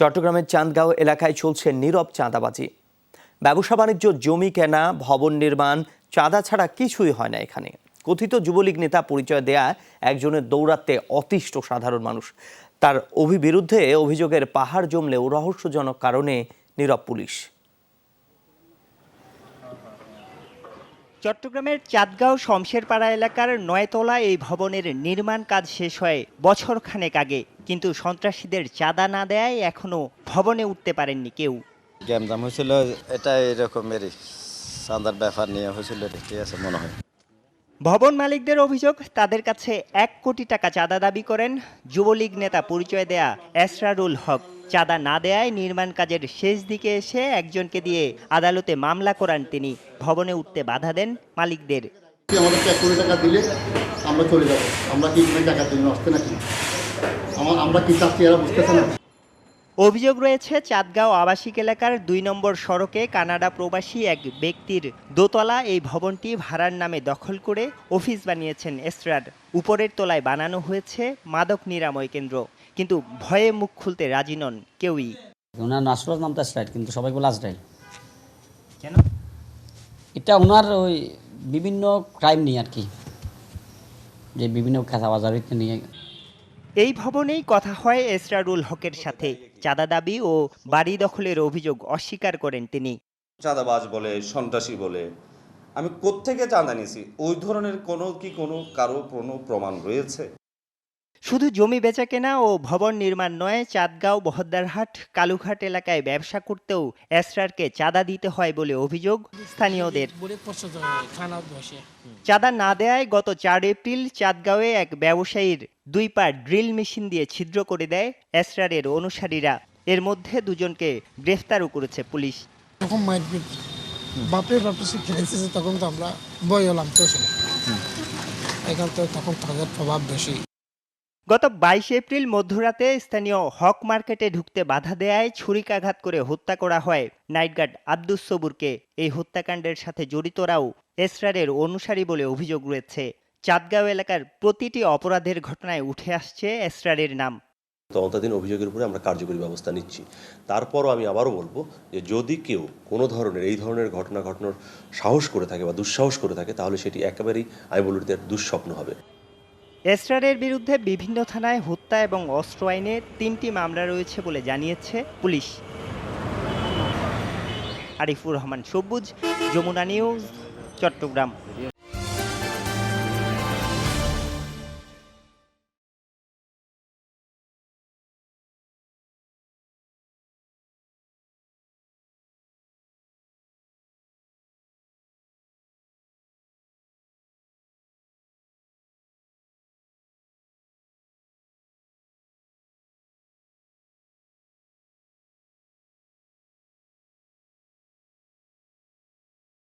চট্টগ্রামের চাঁদগাঁও এলাকায় চলছে নীরব চাঁদাবাজি। ব্যবসা বাণিজ্য, জমি কেনা, ভবন নির্মাণ, চাঁদা ছাড়া কিছুই হয় না এখানে। কথিত যুবলীগ নেতা পরিচয় দেয়া একজনের দৌরাত্মে অতিষ্ঠ সাধারণ মানুষ। তার অভিবিরুদ্ধে অভিযোগের পাহাড় জমলেও রহস্যজনক কারণে নীরব পুলিশ। চট্টগ্রামের চাঁদগাঁও শমশেরপাড়া এলাকার নয়তলা এই ভবনের নির্মাণ কাজ শেষ হয় বছর খানেক আগে কিন্তু সন্ত্রাসীদের চাঁদা না দেয় এখনও ভবনে উঠতে পারেননি কেউ। গ্যামজাম হয়েছিল এটা এরকমেরই চাঁদার ব্যাপার নিয়ে হয়েছিল ঠিক আছে মনে হয়। ভবন মালিকদের অভিযোগ তাদের কাছে এক কোটি টাকা চাঁদা দাবি করেন যুবলীগ নেতা পরিচয় দেয়া এসরারুল হক। চাঁদা না দেয়ায় নির্মাণ কাজের শেষ দিকে এসে একজনকে দিয়ে আদালতে মামলা করান তিনি। ভবনে উঠতে বাধা দেন মালিকদের। কি আমাদেরকে এক কোটি টাকা দিলে আমরা চলে যাব। আমরা কি টাকার জন্য আসতে নাকি? আমার কি চাচ্ছি এরা বুঝতেছে না? অভিযোগ রয়েছে চাঁদগাঁও আবাসিক এলাকার দুই নম্বর সড়কে কানাডা প্রবাসী এক ব্যক্তির দোতলা এই ভবনটি ভাড়ার নামে দখল করে অফিস বানিয়েছেন এসরার উপরের তলায় বানানো হয়েছে মাদক নিরাময় কেন্দ্র কিন্তু ভয়ে মুখ খুলতে রাজি নন কেউই। ওনার নাসরত নামটা স্ট্রাইট কিন্তু সবাই বলে আজরাইল। কেন? এটা ওনার ওই বিভিন্ন ক্রাইম নিয়ে আর কি যে বিভিন্ন খাঁচাবাজারিতে নিয়ে এই ভবনেই কথা হয় এসরারুল হকের সাথে। চাঁদা দাবি ও বাড়ি দখলের অভিযোগ অস্বীকার করেন তিনি। চাঁদাবাজ বলে, সন্ত্রাসী বলে, আমি কোত্থেকে চাঁদা নিয়েছি? ওই ধরনের কোনো কি কোনো কারও কোনো প্রমাণ রয়েছে? শুধু জমি বেচা কেনা ও ভবন নির্মাণ নয় চাঁদগাঁও বহদ্দারহাট কালুঘাট এলাকায় ব্যবসা করতেও এসরারকে চাঁদা দিতে হয় বলে অভিযোগ স্থানীয়দের। চাঁদা না দেয়ায় গত চার এপ্রিল চাঁদগাঁওয়ে এক ব্যবসায়ীর দুই পা ড্রিল মেশিন দিয়ে ছিদ্র করে দেয় এসরারের অনুসারীরা। এর মধ্যে দুজনকে গ্রেফতারও করেছে পুলিশ। তখন মারপিট বাপরে তখন তো আমরা বই হলাম তো এখান তো তখন তাদের প্রভাব বেশি। গত বাইশ এপ্রিল মধ্যরাতে স্থানীয় হক মার্কেটে ঢুকতে বাধা দেয়ায় ছুরিকাঘাত করে হত্যা করা হয় নাইট গার্ড আব্দুস সবুরকে। এই হত্যাকাণ্ডের সাথে জড়িতরাও এসরারের অনুসারী বলে অভিযোগ রয়েছে। চাঁদগাঁও এলাকার প্রতিটি অপরাধের ঘটনায় উঠে আসছে এসরারের নাম। তদন্তাধীন অভিযোগের উপরে আমরা কার্যকরী ব্যবস্থা নিচ্ছি। তারপরও আমি আবারও বলব যে যদি কেউ কোনো ধরনের, এই ধরনের ঘটনা ঘটনার সাহস করে থাকে বা দুঃসাহস করে থাকে, তাহলে সেটি একেবারেই, আমি দুঃস্বপ্ন হবে। এসরারের বিরুদ্ধে বিভিন্ন থানায় হত্যা এবং অস্ত্র আইনে তিনটি মামলা রয়েছে বলে জানিয়েছে পুলিশ। আরিফুর রহমান, সবুজ, যমুনা নিউজ, চট্টগ্রাম।